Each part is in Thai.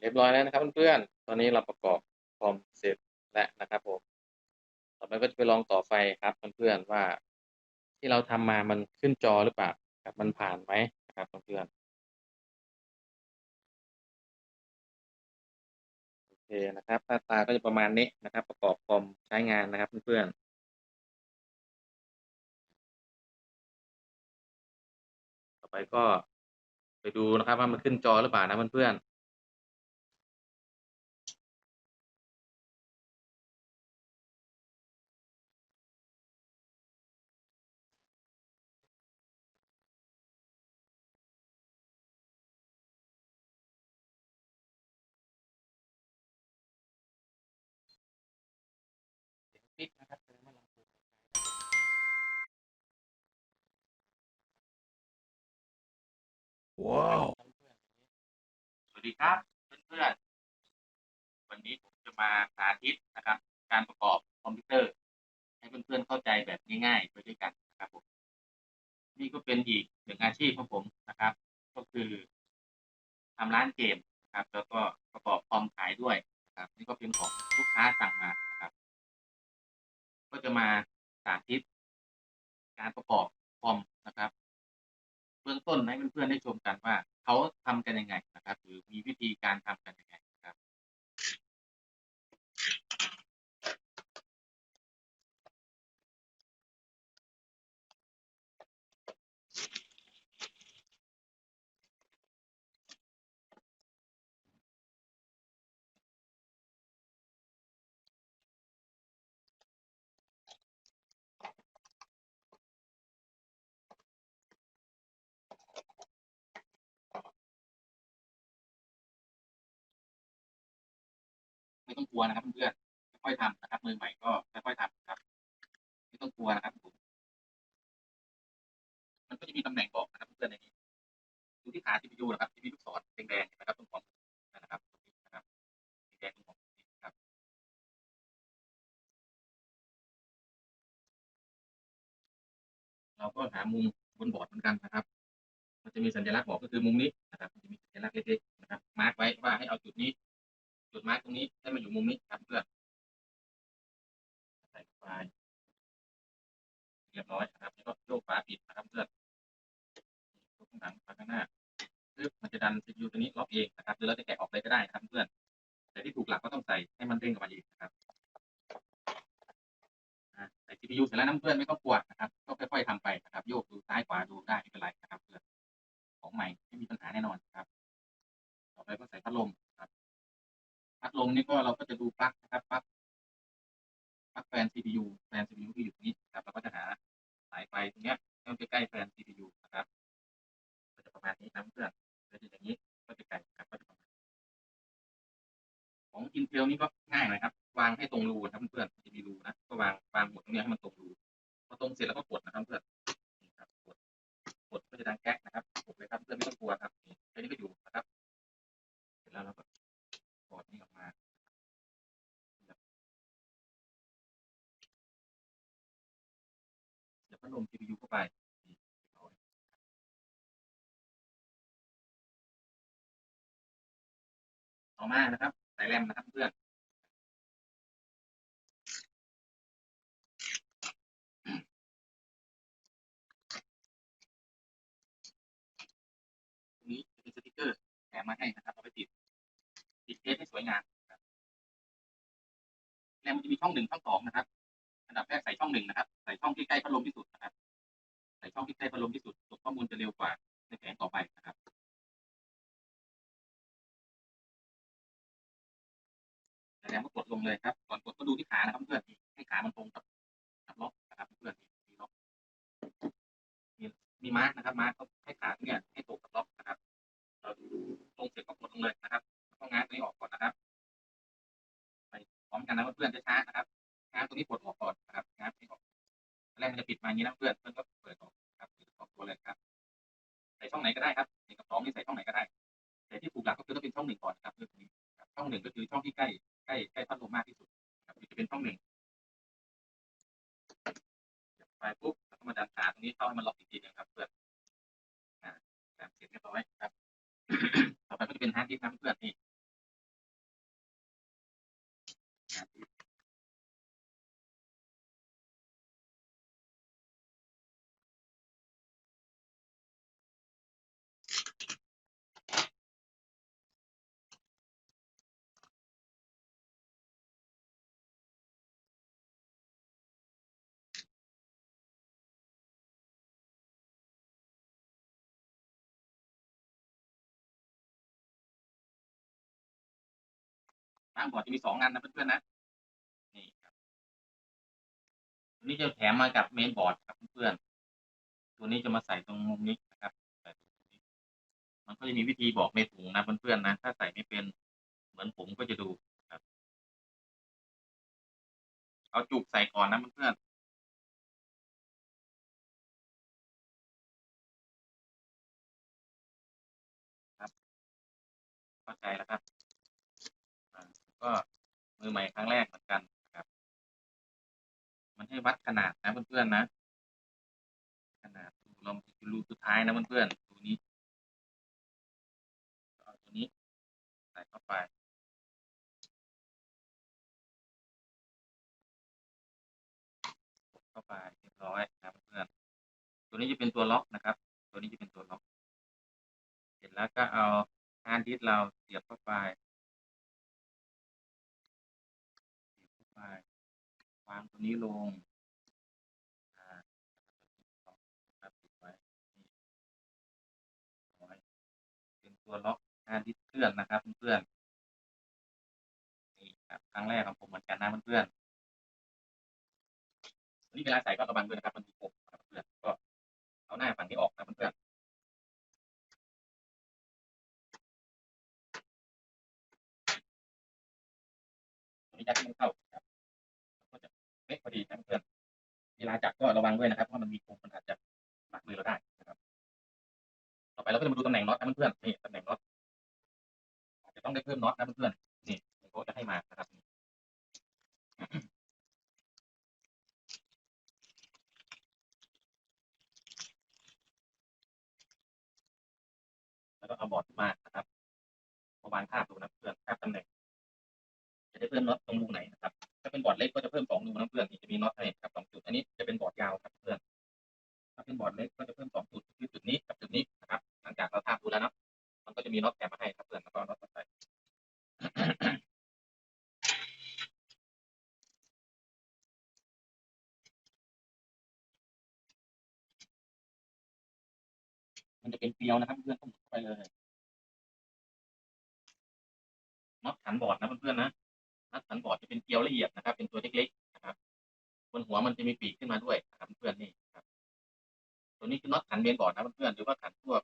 เรียบร้อยแล้วนะครับเพื่อนๆ ตอนนี้เราประกอบคอมเสร็จแล้วนะครับผม ต่อไปก็จะไปลองต่อไฟครับเพื่อนๆว่า ที่เราทำมามันขึ้นจอหรือเปล่าครับมันผ่านไหมนะครับเพื่อนๆ โอเคนะครับหน้าตาก็จะประมาณนี้นะครับ ประกอบคอมใช้งานนะครับเพื่อนๆต่อไปก็ไปดูนะครับว่ามันขึ้นจอหรือเปล่านะเพื่อนิดนะครับแสดงว่าลำโพงว้าว สวัสดีครับเพื่อนๆ วันนี้ผมจะมาสาธิตนะครับ การประกอบคอมพิวเตอร์ ให้เพื่อนๆเข้าใจแบบง่ายๆไปด้วยกันนะครับผมนี่ก็เป็นอีกหนึ่งอาชีพของผมนะครับ ก็คือทำร้านเกมนะครับ แล้วก็ประกอบคอมขายด้วยนะครับ นี่ก็เป็นของลูกค้าสั่งมา ก็จะมาสาธิต การประกอบคอมนะครับ เบื้องต้นให้เพื่อนๆได้ชมกันว่าเขาทำกันยังไงนะครับ หรือมีวิธีการทำกันยังไง ไม่ต้องกลัวนะครับเพื่อนค่อยๆทำนะครับ มือใหม่ก็ค่อยๆทำครับ ไม่ต้องกลัวนะครับผมมันก็จะมีตำแหน่งบอกนะครับเพื่อนในนี้ดูที่ขา CPU นะครับที่มีลูกศรแดงๆนไหมครับตรงของนะครับนี้นะครับแดงตรงของนี้ครับเราก็หามุมบนบอร์ดเหมือนกันนะครับ มันจะมีสัญลักษณ์บอกก็คือมุมนี้นะครับมันจะมีสัญลักษณ์เล็กๆนะครับมาร์กไว้ว่าให้เอาจุดนี้ มาร์กตรงนี้ให้มาอยู่มุมนี้ครับเพื่อนใส่ไฟเรียบร้อยนะครับแล้วก็โยกฝาปิดนะครับเพื่อนยกข้างหลังฝาข้างหน้าปึ๊บมันจะดัน CPU ตัวนี้ล็อกเองนะครับหรือเราจะแกะออกเลยก็ได้ครับเพื่อน แต่ที่ถูกหลักก็ต้องใส่ให้มันเด้งกลับมาอีกนะครับอ่าใส่ CPU เสร็จแล้วนะเพื่อนไม่ต้องกลัวนะครับ ก็ค่อยๆทำไปนะครับ โยกดูซ้ายขวาดูได้ไม่เป็นไรนะครับเพื่อนของใหม่ไม่มีปัญหาแน่นอนครับ ต่อไปก็ใส่พัดลม ครับพัดลมนี่ก็เราก็จะดูปลั๊กนะครับปลั๊กปลั๊กแฟน CPU แฟน CPU ที่อยู่ตรงนี้นะครับเราก็จะหาสายไฟตรงนี้ยให้มันใกล้ๆแฟน CPU นะครับก็จะประมาณนี้นะเพื่อนก็จะอย่างนี้ก็จะไกลครับก็จะประมาณนี้ของ Intel นี่ก็ง่ายนะครับ วางให้ตรงรูนะเพื่อนจะมีรูนะก็วางวางหมดตรงนี้ให้มันตรงรูพอตรงเสร็จแล้วก็กดนะครับเพื่อนนี่ครับกดกดก็จะดังแก๊กนะครับกดเลยครับเพื่อนไม่ต้องกลัวครับนี่แค่นี้ก็อยู่นะครับ เสร็จแล้วเราก็ ต่อมานะครับสายแรมนะครับเพื่อนตรงนี้จะเป็นสติกเกอร์แถมมาให้นะครับเอาไปติดติดเทปให้สวยงามแรมมันจะมีช่องหนึ่งช่องสองนะครับอันดับแรกใส่ช่องหนึ่งนะครับ ใส่ช่องที่ใกล้พัดลมที่สุดนะครับ ใส่ช่องที่ใกล้พัดลมที่สุดส่งข้อมูลจะเร็วกว่าในแผงต่อไปนะครับ แล้วก็กดลงเลยครับ ก่อนกดก็ดูที่ขานะครับเพื่อนให้ขามันตรงกับกับล็อกนะครับเพื่อนมีล็อกมีมีมาร์กนะครับมาร์กก็ให้ขาเนี่ยให้ตรงกับล็อกนะครับ เราดูตรงเสร็จก็กดลงเลยนะครับแล้วก็ง้างตัวนี้ออกก่อนนะครับ ไปพร้อมกันนะเพื่อนๆช้าๆนะครับ ง้างตัวนี้ปลดออกก่อนนะครับง้างตัวนี้ออกแรกมันจะปิดมาอย่างนี้นะเพื่อนเพื่อนก็เปิดออกครับเปิดออกตัวเลยครับ ใส่ช่องไหนก็ได้ครับหนึ่งกับสองนี่ใส่ช่องไหนก็ได้ แต่ที่ถูกหลักก็คือต้องเป็นช่องหนึ่งก่อนนะครับเพื่อนตรงนี้ครับช่องหนึ่งก็คือช่องที่ใกล้ใกล้ใกล้พัดลมมากที่สุดครับจะเป็นช่องหนึ่งไปปุ๊บแล้วก็มาดันขาตรงนี้เข้าให้มันล็อกอีกทีหนึงครับเพื่อนอ่าการเสร็จเรียบร้อยครับ ต่อไปก็จะเป็นฮาร์ดดิสก์นะเพื่อนนี่ ข้างบอร์ดจะมีสองอันนะเพื่อนๆนะนี่ครับตัวนี้จะแถมมากับเมนบอร์ดครับเพื่อนๆตัวนี้จะมาใส่ตรงมุมนี้นะครับใส่มันก็จะมีวิธีบอกในถุงนะเพื่อนๆนะถ้าใส่ไม่เป็นเหมือนผมก็จะดูครับ เอาจุกใส่ก่อนนะเพื่อนๆครับเข้าใจแล้วครับ ก็มือใหม่ครั้งแรกเหมือนกันนะครับ มันให้วัดขนาดนะเพื่อนๆนะ ขนาดดูลองดูรูสุดท้ายนะเพื่อนๆดูนี้เอาตัวนี้ใส่เข้าไปเข้าไปเรียบร้อยนะเพื่อนตัวนี้จะเป็นตัวล็อกนะครับ ตัวนี้จะเป็นตัวล็อก เสร็จแล้วก็เอาฮาร์ดดิสเราเสียบเข้าไปางตัวนี้ลงอ่านี่น้อยเป็นตัวล็อกฮารดิสเคลื่อนนะครับเพื่อนๆนี่ครับครั้งแรกของผมเหมือนกันนะเพื่อนๆนี่เวลาใส่ก็ระวังด้วยนะครับมันมีผมครับเพื่อนก็ เอาหน้าฝั่งนี้ออกนะเพื่อนตัวนี้ยัดให้มันเข้า จะเล็กพอดีนะเพื่อนเวลาจับก็ระวังด้วยนะครับเพราะมันมีผมมันอาจจะหนักมือเราได้นะครับ ต่อไปเราก็จะมาดูตำแหน่งน็อตนะเพื่อนนี่ตำแหน่งน็อตอาจจะต้องได้เพิ่มน็อตนะเพื่อนนี่ผมก็จะให้มานะครับแล้วก็เอาบอร์ดมานะครับมาวางทาบดูนะเพื่อนทาบตำแหน่งจะได้เพิ่มน็อตตรงรูไหนนะครับ ถ้าเป็นบอร์ดเล็กก็จะเพิ่มสองรูนะเพื่อนจะมีน็อตให้ครับสองจุดอันนี้จะเป็นบอร์ดยาวครับเพื่อนถ้าเป็นบอร์ดเล็กก็จะเพิ่มสองจุดคือจุดนี้กับจุดนี้นะครับหลังจากเราทาบดูแล้วเนาะมันก็จะมีน็อตแถมมาให้ครับเพื่อนแล้วก็น็อตใส่มันจะเป็นเกลียวนะครับเพื่อนต้องหมุนเข้าไปเลยน็อตขันบอร์ดนะเพื่อนๆนะ น็อตขันบอร์ดจะเป็นเกลียวละเอียดนะครับ เป็นตัวเล็กๆนะครับบนหัวมันจะมีปีกขึ้นมาด้วยนะครับเพื่อนนี่ครับ ตัวนี้คือน็อตขันเมนบอร์ดนะเพื่อนหรือว่าขันพวก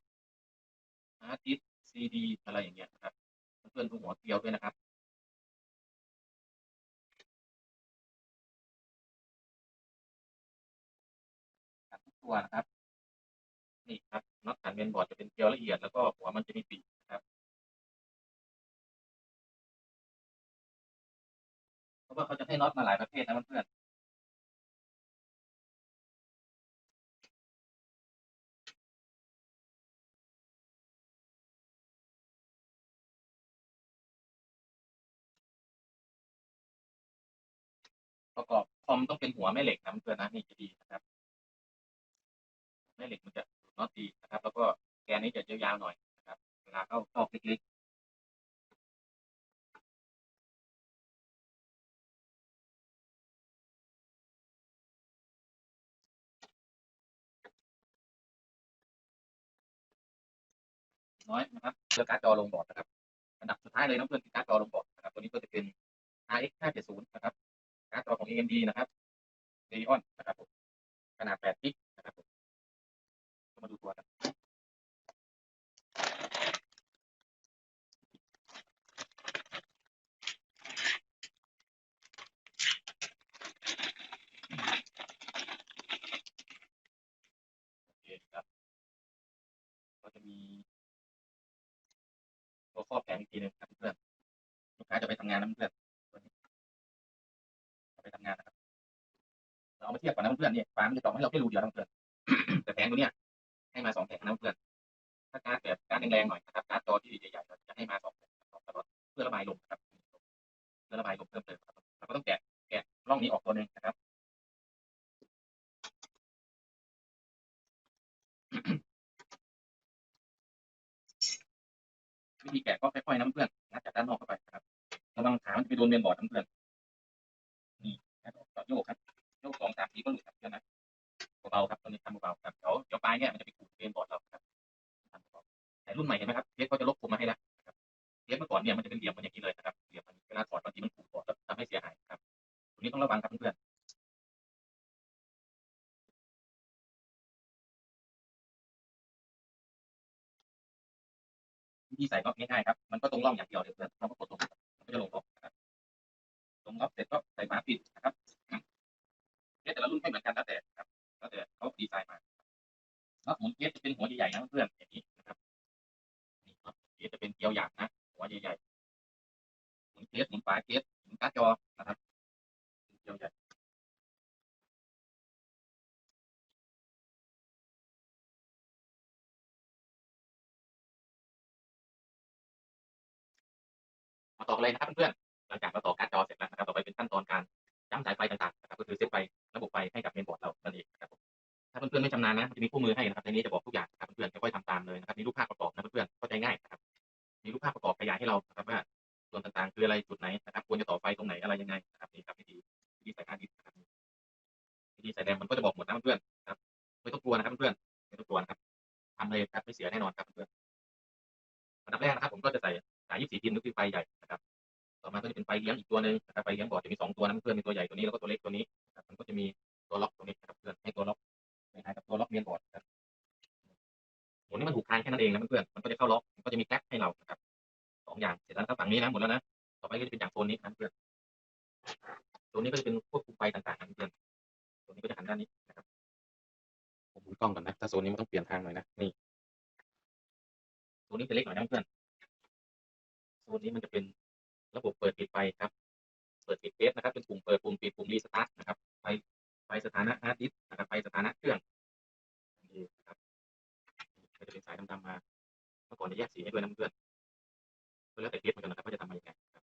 ฮาร์ดดิสซีดีอะไรอย่างเงี้ยนะครับเพื่อนๆดูหัวเกลียวด้วยนะครับขันทุกตัวนะครับนี่ครับน็อตขันเมนบอร์ดจะเป็นเกลียวละเอียดแล้วก็หัวมันจะมีปีก ว่าเขาจะให้น็อตมาหลายประเภทนะเพื่อนประกอบคอมต้องเป็นหัวแม่เหล็กนะเพื่อนนะนี่จะดีนะครับแม่เหล็กมันจะดูน็อตดีนะครับ แล้วก็แกนนี้จะยาวๆหน่อยนะครับเวลาเข้าซอกเล็ก น้อยนะครับเพื่อการ์ดจอลงบอร์ดนะครับอันดับสุดท้ายเลยนะเพื่อนคือการ์ดจอลงบอร์ดนะครับตัวนี้ก็จะเป็น RX 570นะครับการ์ดจอของ AMD นะครับ Radeon นะครับขนาด8กิกนะครับมก็มาดูตัวกัน โอเคครับ ก็จะมีตัวครอบแผงอีกทีหนึงครับเพื่อนลูกค้าจะไปทำงานนะเพื่อนไปทำงานนะครับเราเอามาเทียบกันนะเพื่อนเนี่ยฟ้ามันจะตอบให้เราแค่รูเดียวนะเพื่อนแต่แผงตัวเนี้ยให้มาสองแผงนะเพื่อนถ้าการ์ดแบบการ์ดแรงๆหน่อยนะครับการ์ดจอที่ใหญ่ๆเราจะให้มาสองแผงสองตลอดเพื่อระบายลมนะครับเพื่อระบายลมเพิ่มเติมครับเราก็ต้องแกะแกะร่องนี้ออกตัวหนึ่งนะครับวิธีแกะก็ค่อยๆนะเพื่อนงัดจากด้านนอกเข้าไป ระวังขามันจะไปโดนเมนบอร์ดนะเพื่อนนี่งัดออกต่อโยกครับโยกสองสามทีก็หลุดครับเนนะเบาๆครับตอนนี้ทำเบาๆครับเดี๋ยวเดี๋ยวปลายเนี่ยมันจะไปขูดเมนบอร์ดเราครับแต่รุ่นใหม่เห็นไหมครับเทปเขาจะลบผมมาให้แล้วครับเทปเมื่อก่อนเนี่ยมันจะเป็นเหลี่ยมมันอย่างนี้เลยนะครับเหลี่ยมมันเวลาลาถอดบางทีมันผูกถอดแล้วทำให้เสียหายครับตรงนี้ต้องระวังครับเพื่อนๆวิธีใส่ก็ง่ายๆครับ มันก็ตรงร่องอย่างเดียวเลยเพื่อนเราก็กดตรง จะลงล็อกนะครับลงล็อกเสร็จก็ใส่ฝาปิดนะครับเคสแต่ละรุ่นไม่เหมือนกันแล้วแต่ครับแล้วแต่เขาดีไซน์มาแล้วหมุนเคสจะเป็นหัวใหญ่ๆนะเพื่อนอย่างนี้นะครับนี่ครับเคสจะเป็นเกลียวหยาบนะหัวใหญ่ๆหมุนเคสหมุนฝาเคสหมุนการ์ดจอนะครับ ต่อเลยนะครับเพื่อนๆหลังจากเราต่อการ์ดจอเสร็จแล้วนะครับต่อไปเป็นขั้นตอนการย้ำสายไฟต่างๆนะครับก็คือเซตไฟระบบไฟให้กับเมนบอร์ดเรานั่นเองนะครับถ้าเพื่อนๆไม่ชำนาญนะมันจะมีคู่มือให้นะครับในนี้จะบอกทุกอย่างนะครับเพื่อนๆค่อยๆทำตามเลยนะครับมีรูปภาพประกอบนะเพื่อนๆเข้าใจง่ายนะครับมีรูปภาพประกอบขยายให้เรานะครับว่าส่วนต่างๆ คืออะไรจุดไหนนะครับควรจะต่อไฟตรงไหนอะไรยังไงนะครับนี่ครับวิธีวิธีใส่การ์ดดิสก์นะครับวิธีใส่แรมมันก็จะบอกหมดนะเพื่อนๆครับไม่ต้องกลัวนะครับเพื่อนๆไม่ต้องกลัวนะครับทำเลยครับไม่เสียแน่นอนครับเพื่อนอันดับแรกนะครับผมก็จะใส่ สาย24พินก็คือไฟใหญ่นะครับ ต่อมาก็จะเป็นไฟเลี้ยงอีกตัวหนึ่งนะครับไฟเลี้ยงบอร์ดจะมีสองตัวนะเพื่อนมีตัวใหญ่ตัวนี้แล้วก็ตัวเล็กตัวนี้นะครับมันก็จะมีตัวล็อกตัวนี้นะครับเพื่อนให้ตัวล็อกคล้ายๆกับตัวล็อกเมียนบอร์ดนะครับหมุนให้มันถูกทางแค่นั้นเองนะเพื่อนมันก็จะเข้าล็อกมันก็จะมีแก๊กให้เรานะครับสองอย่างเสร็จแล้วนะครับฝั่งนี้นะหมดแล้วนะต่อไปก็จะเป็นอย่างโซนนี้นะเพื่อนโซนนี้ก็จะเป็นควบคุมไฟต่างๆนะเพื่อนโซนนี้ก็จะหันด้านนี้นะครับผมหมุนกล้องก่อนนะถ้าโซนนี้มันต้องเปลี่ยนทางหน่อยนะนี่โซนนี้จะเล็กหน่อยนะเพื่อน โซนนี้มันจะเป็นระบบเปิดปิดไฟครับ เปิดปิดเฟสนะครับ เป็นปุ่มเปิดปุ่มปิดปุ่มรีสตาร์ทนะครับไฟไฟสถานะฮาร์ดดิสนะครับไฟสถานะเครื่องนี่นะครับก็จะเป็นสายดำๆมาเมื่อก่อนจะแยกสีให้ด้วยนะเพื่อนก็แล้วแต่เคสเหมือนกันนะครับว่าจะทำมายังไงครับ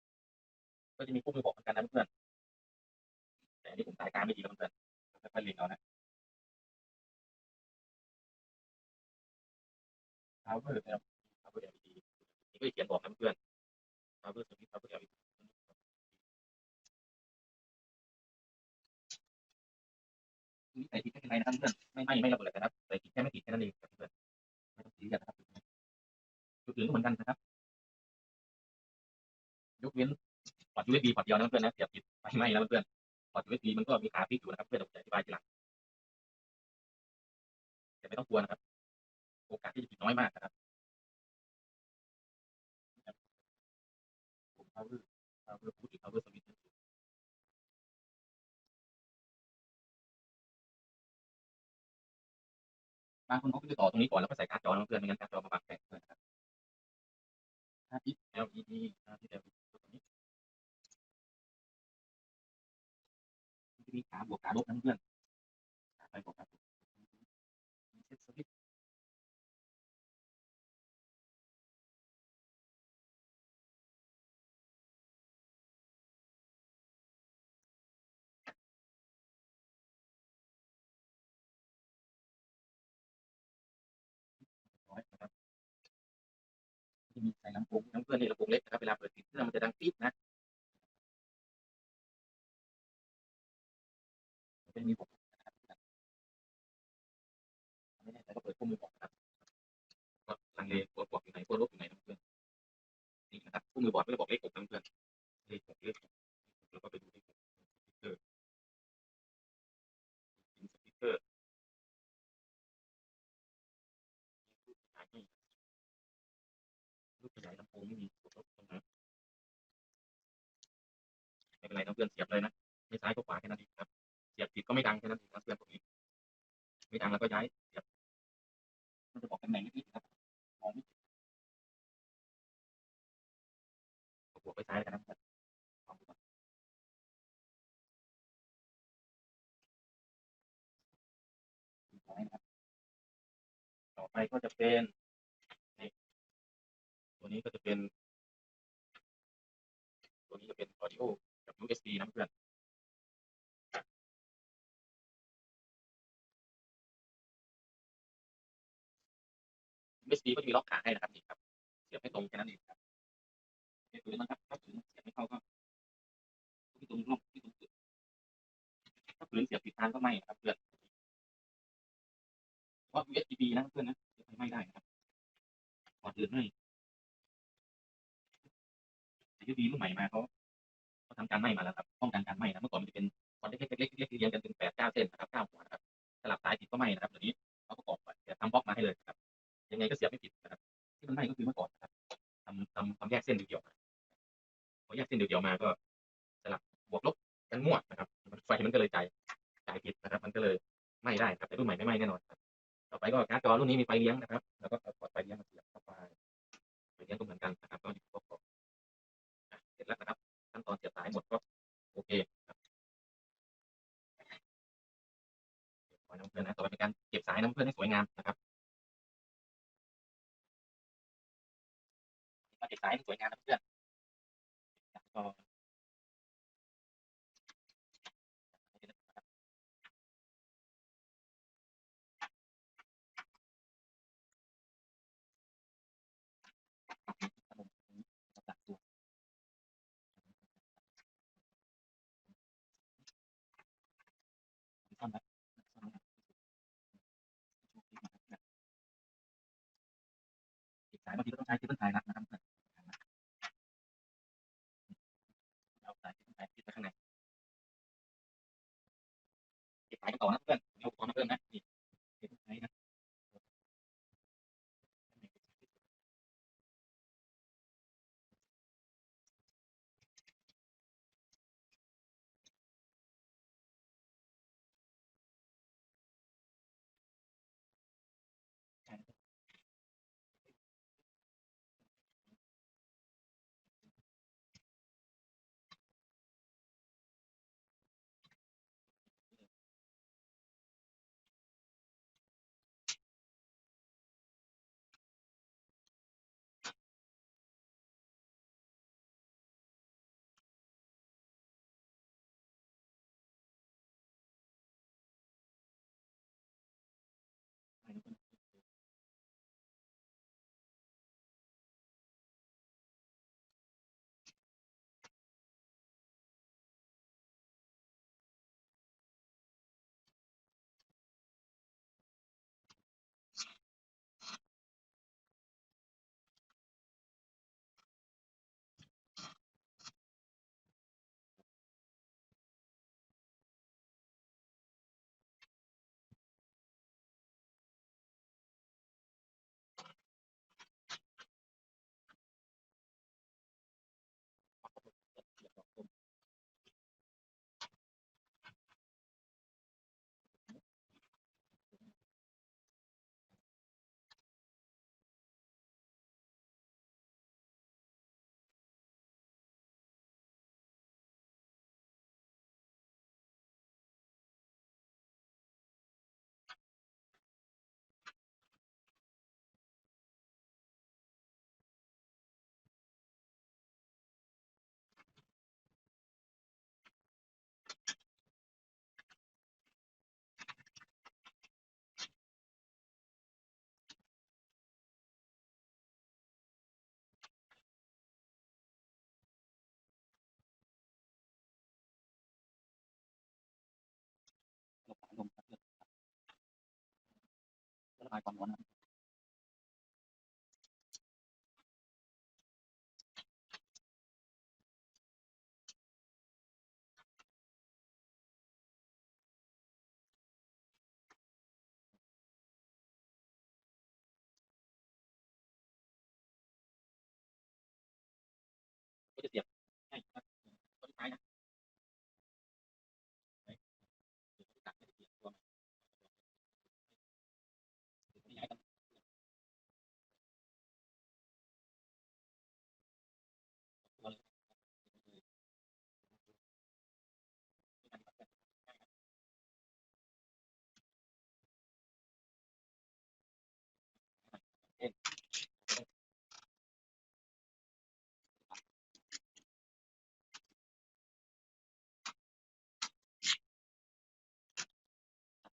ก็จะมีคู่มือบอกเหมือนกันนะเพื่อนแต่อันนี้ผมสายการไม่ดีแล้วเพื่อนค่อยๆเล็งเอานะ power นครับ power LED นี่ก็จะเขียนบอกนะเพื่อน ใส่ผิดไม่เป็นไรนะครับเพื่อนไม่ไม้ไม่ระเบิดนะครับใส่ผิดแค่ไม่ผิดแค่นั้นเองครับเพื่อนไม่ต้องซีเรียสนะครับจุดอื่นก็เหมือนกันนะครับ ยกเว้นพอร์ต USB พอร์ตเดียวนะเพื่อนนะเสียบผิดไฟไหม้แล้วเพื่อนพอร์ต USB มันก็มีขาพิกอยู่นะครับ เพื่อนผมจะอธิบายทีหลังแต่ไม่ต้องกลัวนะครับ โอกาสที่จะผิดน้อยมากนะครับ ผม power power พูดถึง power switch บางคนเขาก็จะต่อตรงนี้ก่อนแล้วก็ใส่การ์ดจอนะเพื่อนไม่งั้นการ์ดจอมาบังแสงเพื่อนนะครับฮาร์ดดิสก์ LED ฮาร์ดดิสก์ LED ตัวนี้มันจะมีขาบวกขาลบนะเพื่อนขาไปบวกขา จะมีใส่ลำโพงน้ำเพื่อนนี่ลำโพงเล็กนะครับเวลาเปิดปิดเครื่องมันจะดังปี๊ดนะมันมีผมนะครับไม่แน่ใจก็เปิดข้อมือบอกนะครับก็ลังเลตัวบวกอยู่ไหนตัวลบอยู่ไหนนะเพื่อนนี่นะครับคู่มือบอร์ดไม่ได้บอกเลขหกนะเพื่อนเลขหกเลขหกแล้วก็ไปดูเลข ไม่มีตัวลบตรงนั้นไม่เป็นไรนะเพื่อนเสียบเลยนะไม่ซ้ายก็ขวาแค่นั้นเองครับ เสียบผิดก็ไม่ดังแค่นั้นเองนะเพื่อนตรงนี้ ไม่ดังแล้วก็ย้ายเสียบมันจะบอกตำแหน่งนิดๆนะครับมองไม่เห็นเอาหัวไปซ้ายแล้วกันนะเพื่อนลองดูก่อนดูซ้ายนะครับต่อไปก็จะเป็นนี่ ตัวนี้ก็จะเป็น ตัวนี้จะเป็น audio กับ USB นะเพื่อน USB ก็จะมีล็อกขาให้นะครับนี่ครับ เสียบให้ตรงแค่นั้นเองครับเสียบเลยนะครับ ถ้าฝืนเสียบไม่เข้าก็ที่ตรงร่องที่ตรงจุดถ้าฝืนเสียบผิดทางก็ไม้นะครับเพื่อนเพราะ USB นะเพื่อนนะไม่ได้นะครับก่อนอื่น เลย USB รุ่นใหม่มาเขาเขาทำการไหม้มาแล้วครับป้องกันการไหม้นะเมื่อก่อนมันจะเป็นควันเล็กๆเล็กๆเล็กเรียงกันเป็นแปดเก้าเส้นนะครับเก้าหัวนะครับสลับสายติดก็ไหม้นะครับเดี๋ยวนี้เขาประกอบแบบทำบล็อกมาให้เลยครับ ยังไงก็เสียบไม่ติดนะครับที่มันไหม้ก็คือเมื่อก่อนนะครับทำทำทำแยกเส้นเดียวๆพอแยกเส้นเดียวๆมาก็สลับบวกลบกันมั่วนะครับไฟมันก็เลยจ่ายจ่ายผิดนะครับ มันก็เลยไหม้ได้ครับแต่รุ่นใหม่ไม่ไหม้แน่นอนครับต่อไปก็การ์ดจอรุ่นนี้มีไฟเลี้ยงนะครับ แล้วก็เอาพอร์ตไฟเลี้ยงมาเสียบเข้าไปไฟเลี้ยงก็เหมือนกันนะครับก็ายหมดก็โอเคครับเก็บไว้น้ำเพื่อนนะต่อไปเป็นการเก็บสายน้ำเพื่อนให้สวยงามนะครับมาเก็บสายให้สวยงามน้ำเพื่อนก็ บางทีก็ต้องใช้เคเบิลไทยรัดนะครับเพื่อนเอาสายเคเบิลไทยติดไปข้างในเก็บสายกันต่อนะเพื่อน abandonar.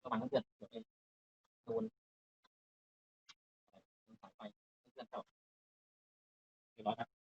ประมาณนั้นเดือนเดี๋ยวไปโดนโดนสายไฟเดือนเก่าเรียบร้อยครับ